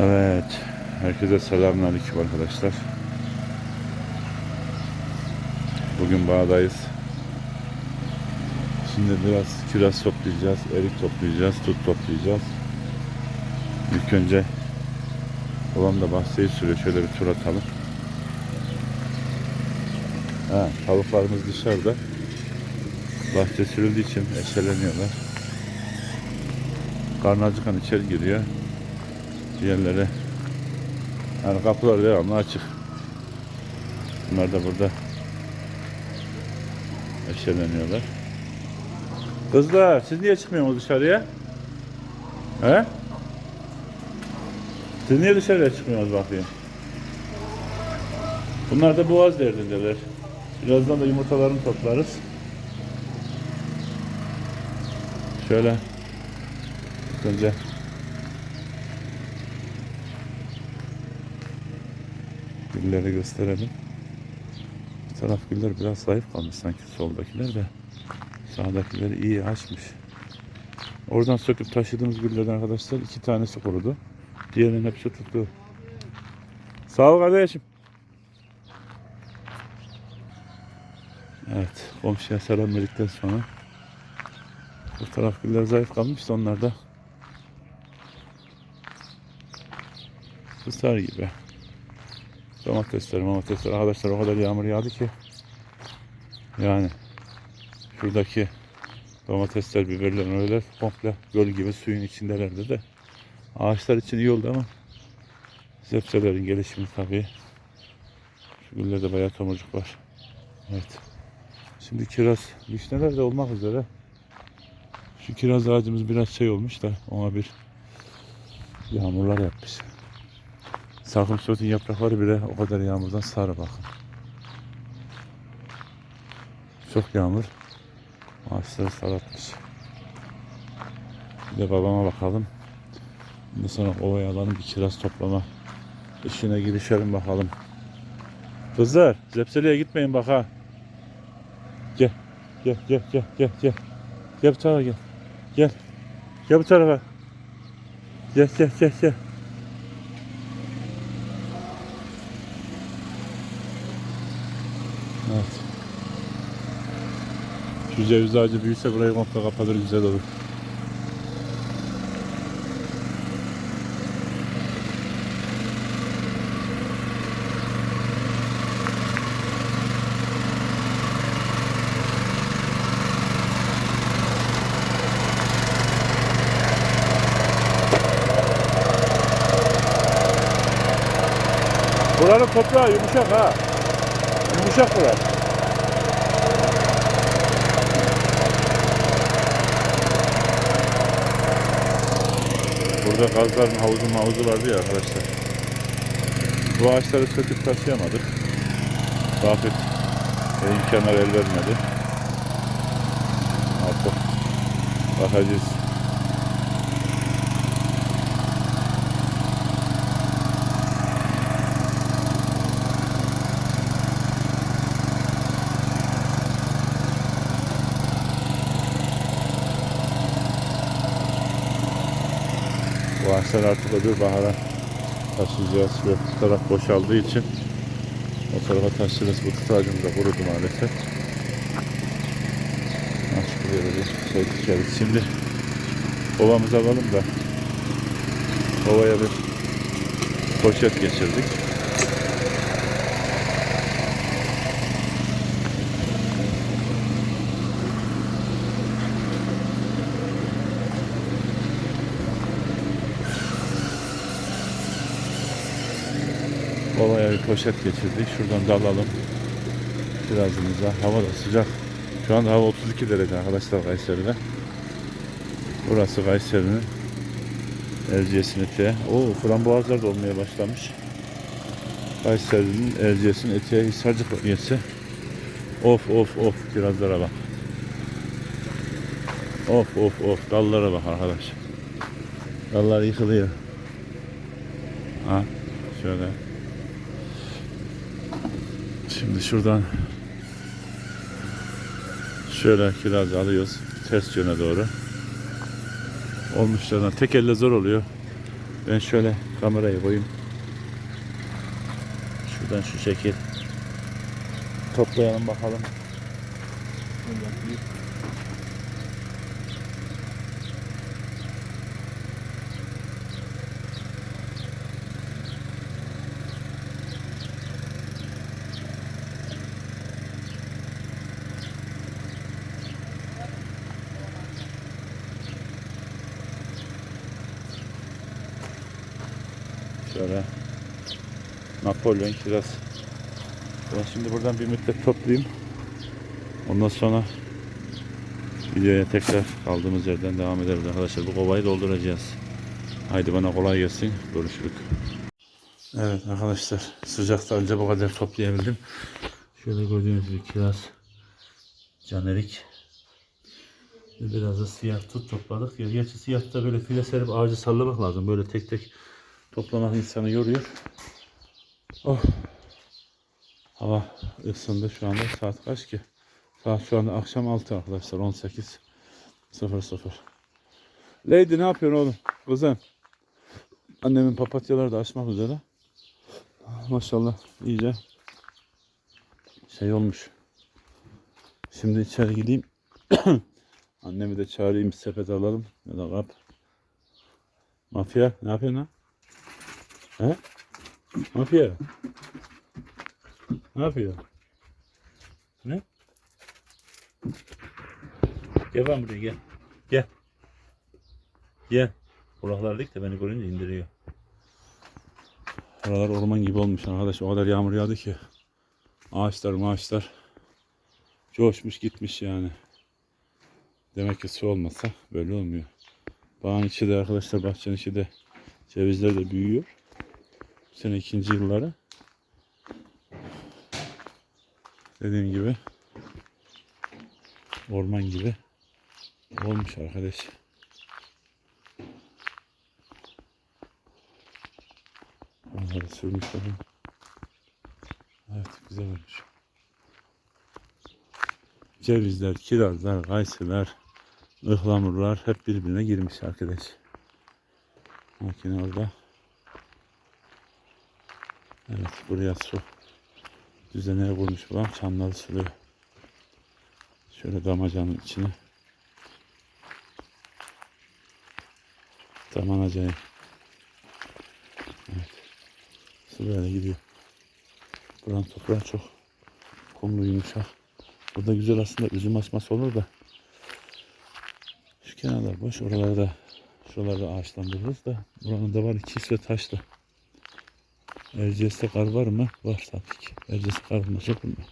Evet. Herkese selamünaleyküm arkadaşlar. Bugün bağdayız. Şimdi biraz kiraz toplayacağız, erik toplayacağız, tut toplayacağız. İlk önce babam da bahçeyi sürüyor. Şöyle bir tur atalım. Ha, tavuklarımız dışarıda. Bahçe sürüldüğü için eşeleniyorlar. Karnı acıkan içeri giriyor. Diğerleri yani kapılar devamlı açık. Bunlar da burada eşeleniyorlar. Kızlar siz niye çıkmıyorsunuz dışarıya? He? Siz niye dışarıya çıkmıyorsunuz bakayım? Bunlar da boğaz derdindeler. Birazdan da yumurtalarını toplarız. Şöyle önce gülleri gösterelim. Bir taraf güller biraz zayıf kalmış sanki soldakiler de sağdakiler iyi açmış. Oradan söküp taşıdığımız güllerden arkadaşlar iki tanesi kurudu. Diğerinin hepsi tuttu. Sağ ol kardeşim. Evet, komşuya selam verdikten sonra bu taraf güller zayıf kalmış da onlar da tutar gibi. Domatesler, domatesler arkadaşlar o kadar yağmur yağdı ki yani şuradaki domatesler, biberler öyle komple göl gibi suyun içindelerdi de ağaçlar için iyi oldu ama zepselerin gelişimi tabii şu güllerde bayağı tomurcuk var. Evet. Şimdi kiraz, vişneler de olmak üzere. Şu kiraz ağacımız biraz şey olmuş da ona bir yağmurlar yapmış. Sakın söğütün yaprakları bile o kadar yağmurdan sarı bakın. Çok yağmur. Ağaçları saratmış. Bir de babama bakalım. Ondan sonra ovaya alalım bir kiraz toplama işine girişelim bakalım. Kızlar, zepseliğe gitmeyin bak ha. Gel, gel, gel, gel, gel, gel. Gel bu tarafa gel. Gel. Gel bu tarafa. Gel, gel, gel, gel. Evet. Şu ceviz ağacı büyüse burayı komple kapatır güzel olur. Buranın toprağı yumuşak ha. Yumuşak bura. Burada gazların havuzu mavuzu vardı ya arkadaşlar. Bu ağaçları söküp taşıyamadık. Rafet e, imkanlar el vermedi. Artık bakacağız. Bu ağaçlar artık öbür bahara taşıyacağız ve bu taraf boşaldığı için o tarafa taşırız. Bu tut ağacımız da kurudu maalesef. Açık yere bir şey dikeriz. Şimdi ovamızı alalım da ovaya bir poşet geçirdik. Ovaya bir poşet geçirdik. Şuradan dalalım. Birazımıza. Hava da sıcak. Şu anda hava 32 derece arkadaşlar Kayseri'de. Burası Kayseri'nin Erciyes'in eteği. Oo frambuazlar da olmaya başlamış. Kayseri'nin Erciyes'in eteği Hisarcık bölgesi. Of of of kirazlara bak. Of of of dallara bak arkadaş. Dallar yıkılıyor. Ha şöyle. Şimdi şuradan şöyle kiraz alıyoruz ters yöne doğru. Olmuşlardan tek elle zor oluyor. Ben şöyle kamerayı koyayım. Şuradan şu şekil. Toplayalım bakalım. Buradan bir- Şöyle Napolyon kiraz. Ben şimdi buradan bir müddet toplayayım. Ondan sonra videoya tekrar kaldığımız yerden devam ederiz arkadaşlar. Bu kovayı dolduracağız. Haydi bana kolay gelsin. Görüşürüz. Evet arkadaşlar sıcakta önce bu kadar toplayabildim. Şöyle gördüğünüz gibi kiraz, canerik biraz da siyah tut topladık. Ya, gerçi siyahta böyle file serip ağacı sallamak lazım. Böyle tek tek toplamak insanı yoruyor. Oh. Hava ısındı şu anda. Saat kaç ki? Saat şu anda akşam 6 arkadaşlar. 18 00. Lady ne yapıyorsun oğlum? Kızım. Annemin papatyaları da açmak üzere. Maşallah iyice şey olmuş. Şimdi içeri gideyim. Annemi de çağırayım sepet alalım. Ya da kap. Mafya ne yapıyorsun lan? He? Mafya. Ne yapıyor? Ne? Gel ben buraya gel. Gel. Gel. Kulaklar dik de beni görünce indiriyor. Oralar orman gibi olmuş arkadaş. O kadar yağmur yağdı ki. Ağaçlar ağaçlar coşmuş gitmiş yani. Demek ki su olmasa böyle olmuyor. Bağın içi de arkadaşlar bahçenin içi de cevizler de büyüyor. Sene ikinci yılları. Dediğim gibi orman gibi olmuş arkadaş. Onları sürmüşler. Evet güzel olmuş. Cevizler, kirazlar, kayısılar, ıhlamurlar hep birbirine girmiş arkadaş. Makine orada. Evet buraya su düzeneye vurmuş babam çamları suluyor. Şöyle damacanın içine. Daman acayip. Evet. Su böyle gidiyor. Buranın toprağı çok kumlu yumuşak. Burada güzel aslında üzüm asması olur da. Şu kenarlar boş. Oralarda şuralarda ağaçlandırırız da. Buranın da var ikisi ve taşlı. Erciyes'te kar var mı? Var tabii ki. Erciyes'te kar olmaz olur mu?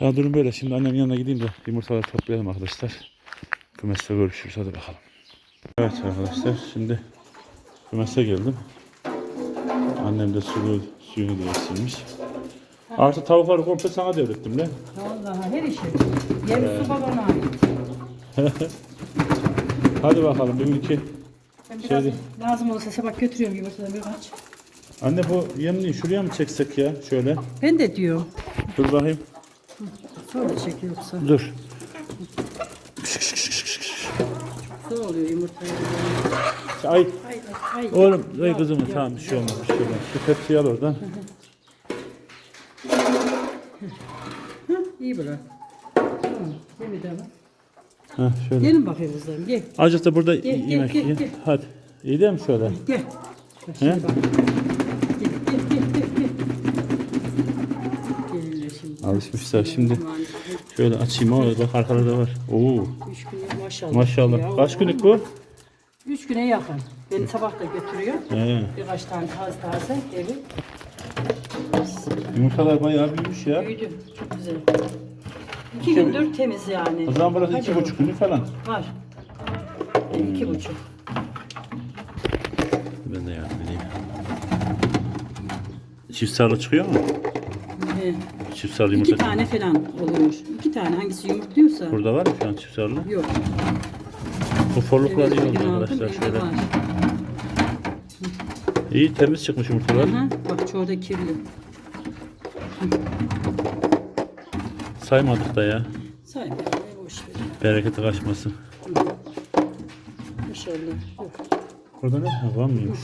Ya durum böyle. Şimdi annemin yanına gideyim de yumurtaları toplayalım arkadaşlar. Kümeste görüşürüz. Hadi bakalım. Evet arkadaşlar. Şimdi kümese geldim. Annem de suyu, suyunu değiştirmiş. Artık tavukları komple sana devrettim lan. Vallahi her işi. Yeri su babana ait. Hadi bakalım bugünkü. Şeydi. lazım olursa sabah götürüyorum yumurtadan birkaç. Anne bu yemliği şuraya mı çeksek ya? Şöyle. Ben de diyorum. Dur bakayım. Sonra çek yoksa. Dur. Ne oluyor yumurtaya? Ay. Ay ay ay. Oğlum, ay kızım tamam bir şey olmaz bir şey olmaz. Şu tepsiyi al oradan. İyi bırak. Tamam. Bir daha bak. Heh, şöyle. Gelin bakayım kızlarım gel. Azıcık da burada Gel, gel, yemek gel, yiyin. gel. Hadi. İyi değil mi şöyle? Gel. Bak He? şimdi bak. Alışmışlar şimdi. Şöyle açayım ama bak arkalarda var. Oo. Üç maşallah. Maşallah. Kaç günlük bu? Üç güne yakın. Beni sabah da götürüyor. He. Birkaç tane taze taze evi. Yumurtalar bayağı büyümüş ya. Büyüdü. Çok güzel. İki gündür temiz yani. O zaman burası Hadi iki buçuk günlük falan. Var. E, iki buçuk. Ben de yardım edeyim. Çift sarılı çıkıyor mu? Ee, Çift sarılı yumurta. iki tane falan oluyor. İki tane hangisi yumurtluyorsa. Burada var mı şu an çift sarılı? Yok. Bu forluklar iyi oldu aldım, arkadaşlar şöyle. var. İyi temiz çıkmış yumurtalar. Aha, bak çoğu da kirli. Saymadık da ya. Say be. ne boş ver. Bereketi kaçmasın. İnşallah. Yok. Burada ne? Ha, var mıymış?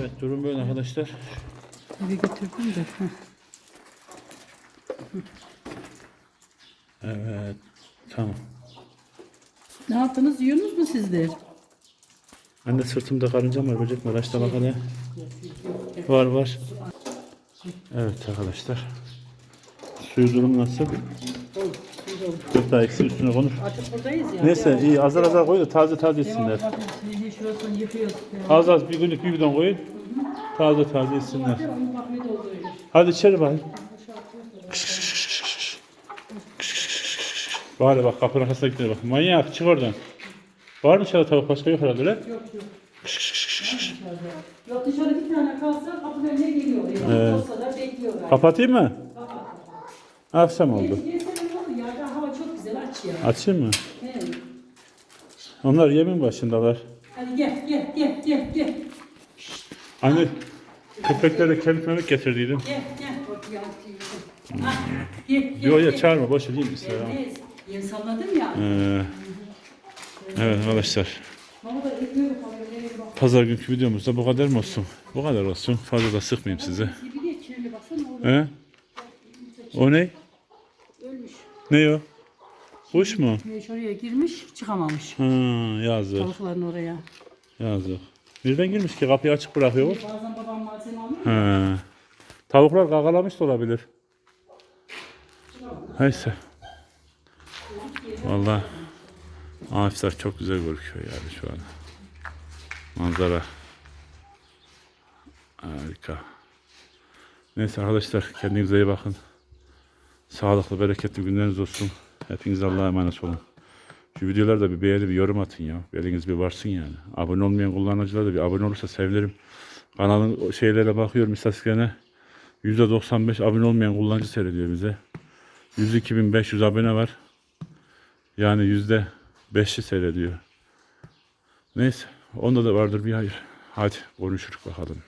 Evet durum böyle arkadaşlar. Eve götürdüm de. Evet. Tamam. Ne yaptınız? Yiyorsunuz mu sizler? Ben de sırtımda karınca var, böcek var. Açta bakalım. Var var. Evet arkadaşlar. Suyu durum nasıl? Daha eksi üstüne konur. Artık buradayız ya. Neyse iyi azar azar koy da taze taze yesinler. bakın. Şimdi şurasını yıkıyoruz. Az az bir günlük bir bidon koyun. Taze taze yesinler. Hadi içeri bakayım. Bari bak kapının arkasına gidiyor bak. Manyak çık oradan. Var mı dışarıda tavuk başka yok herhalde lan? Yok yok. Yok dışarı bir tane kalsa kapının önüne geliyor. Yani Evet. Olsa da. Kapatayım mı? Akşam oldu. Ya Hava çok güzel aç ya. Açayım mı? He. Onlar yemin başındalar. Hadi gel gel gel gel gel. Hani köpeklere kemik memek getirdiydim. Gel gel. Bak Gel gel. Yok ya çağırma boş bir selam. Gelmez. Yem salladım ya. Ee, evet arkadaşlar. Pazar günkü videomuz da bu kadar mı olsun? Bu kadar olsun. Fazla da sıkmayayım sizi. He? O ne? ölmüş. Ne o? Kuş mu? Güneş oraya girmiş çıkamamış. Ha, yazık. Tavukların oraya. Yazık. Nereden girmiş ki? Kapıyı açık bırakıyor. Bazen babam malzeme alıyor. He. Tavuklar gagalamış da olabilir. Neyse. Vallahi ağaçlar çok güzel gözüküyor yani şu an. Manzara. Harika. Neyse arkadaşlar kendinize iyi bakın. Sağlıklı, bereketli günleriniz olsun. Hepiniz Allah'a emanet olun. Şu videoları da bir beğeni, bir yorum atın ya. Eliniz bir varsın yani. Abone olmayan kullanıcılar da bir abone olursa sevinirim. Kanalın şeylere bakıyorum istatistiklerine. %95 abone olmayan kullanıcı seyrediyor bize. 102.500 abone var. Yani %5'i seyrediyor. Neyse. Onda da vardır bir hayır. Hadi konuşuruz bakalım.